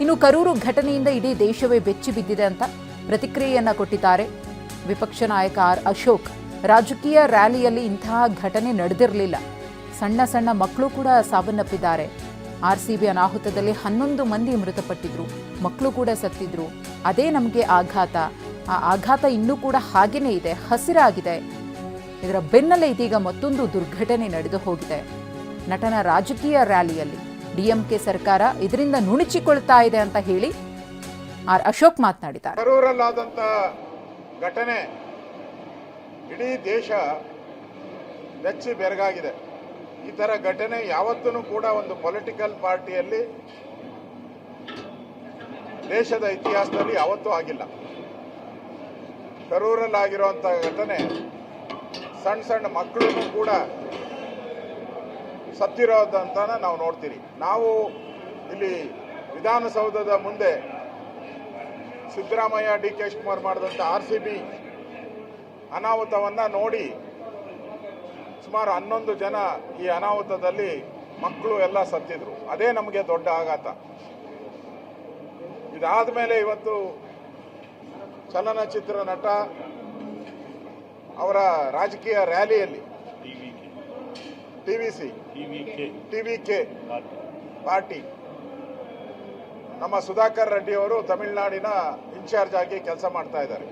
ಇನ್ನು ಕರೂರು ಘಟನೆಯಿಂದ ಇಡೀ ದೇಶವೇ ಬೆಚ್ಚಿ ಬಿದ್ದಿದೆ ಅಂತ ಪ್ರತಿಕ್ರಿಯೆಯನ್ನ ಕೊಟ್ಟಿದ್ದಾರೆ. ವಿಪಕ್ಷ ನಾಯಕ ಆರ್ ಅಶೋಕ್ ರಾಜಕೀಯ ರ್ಯಾಲಿಯಲ್ಲಿ ಇಂತಹ ಘಟನೆ ನಡೆದಿರಲಿಲ್ಲ. ಸಣ್ಣ ಸಣ್ಣ ಮಕ್ಕಳು ಕೂಡ ಸಾವನ್ನಪ್ಪಿದ್ದಾರೆ. ಆರ್ ಸಿ ಬಿ ಅನಾಹುತದಲ್ಲಿ ಹನ್ನೊಂದು ಮಂದಿ ಮೃತಪಟ್ಟಿದ್ರು. ಮಕ್ಕಳು ಕೂಡ ಸತ್ತಿದ್ರು. ಅದೇ ನಮಗೆ ಆಘಾತ. ಆ ಆಘಾತ ಇನ್ನೂ ಕೂಡ ಹಾಗೇನೇ ಇದೆ. ಹಸಿರಾಗಿದೆ. ಇದರ ಬೆನ್ನಲ್ಲೇ ಇದೀಗ ಮತ್ತೊಂದು ದುರ್ಘಟನೆ ನಡೆದು ಹೋಗಿದೆ. ನಟನ ರಾಜಕೀಯ ರ್ಯಾಲಿಯಲ್ಲಿ ಡಿಎಂಕೆ ಸರ್ಕಾರ ಇದರಿಂದ ನುಣುಚಿಕೊಳ್ತಾ ಇದೆ ಅಂತ ಹೇಳಿ ಆರ್ ಅಶೋಕ್ ಮಾತನಾಡಿದ್ದಾರೆ. ಘಟನೆ ಇಡೀ ದೇಶ ಬೆಚ್ಚಿ ಬೆರಗಾಗಿದೆ. ಈ ಥರ ಘಟನೆ ಯಾವತ್ತೂ ಕೂಡ ಒಂದು ಪೊಲಿಟಿಕಲ್ ಪಾರ್ಟಿಯಲ್ಲಿ ದೇಶದ ಇತಿಹಾಸದಲ್ಲಿ ಯಾವತ್ತೂ ಆಗಿಲ್ಲ. ಕರೂರಲ್ಲಾಗಿರುವಂಥ ಘಟನೆ ಸಣ್ಣ ಸಣ್ಣ ಮಕ್ಕಳನ್ನು ಕೂಡ ಸತ್ತಿರೋದಂತ ನಾವು ನೋಡ್ತೀರಿ. ನಾವು ಇಲ್ಲಿ ವಿಧಾನಸೌಧದ ಮುಂದೆ ಸಿದ್ದರಾಮಯ್ಯ, ಡಿ. ಕೆ. ಶಿವಕುಮಾರ್ ಮಾಡಿದಂಥ ಆರ್ ಸಿ ಬಿ ಅನಾಹುತವನ್ನು ನೋಡಿ ಸುಮಾರು ಹನ್ನೊಂದು ಜನ ಈ ಅನಾಹುತದಲ್ಲಿ ಮಕ್ಕಳು ಎಲ್ಲ ಸತ್ತಿದ್ರು. ಅದೇ ನಮಗೆ ದೊಡ್ಡ ಆಘಾತ. ಇದಾದ ಮೇಲೆ ಇವತ್ತು ಚಲನಚಿತ್ರ ನಟ ಅವರ ರಾಜಕೀಯ ರ್ಯಾಲಿಯಲ್ಲಿ T V C T V K party ನಮ್ಮ ಸುಧಾಕರ್ ರೆಡ್ಡಿ ಅವರು ತಮಿಳುನಾಡಿನ ಇನ್ಚಾರ್ಜ್ ಆಗಿ ಕೆಲಸ ಮಾಡ್ತಾ ಇದ್ದಾರೆ.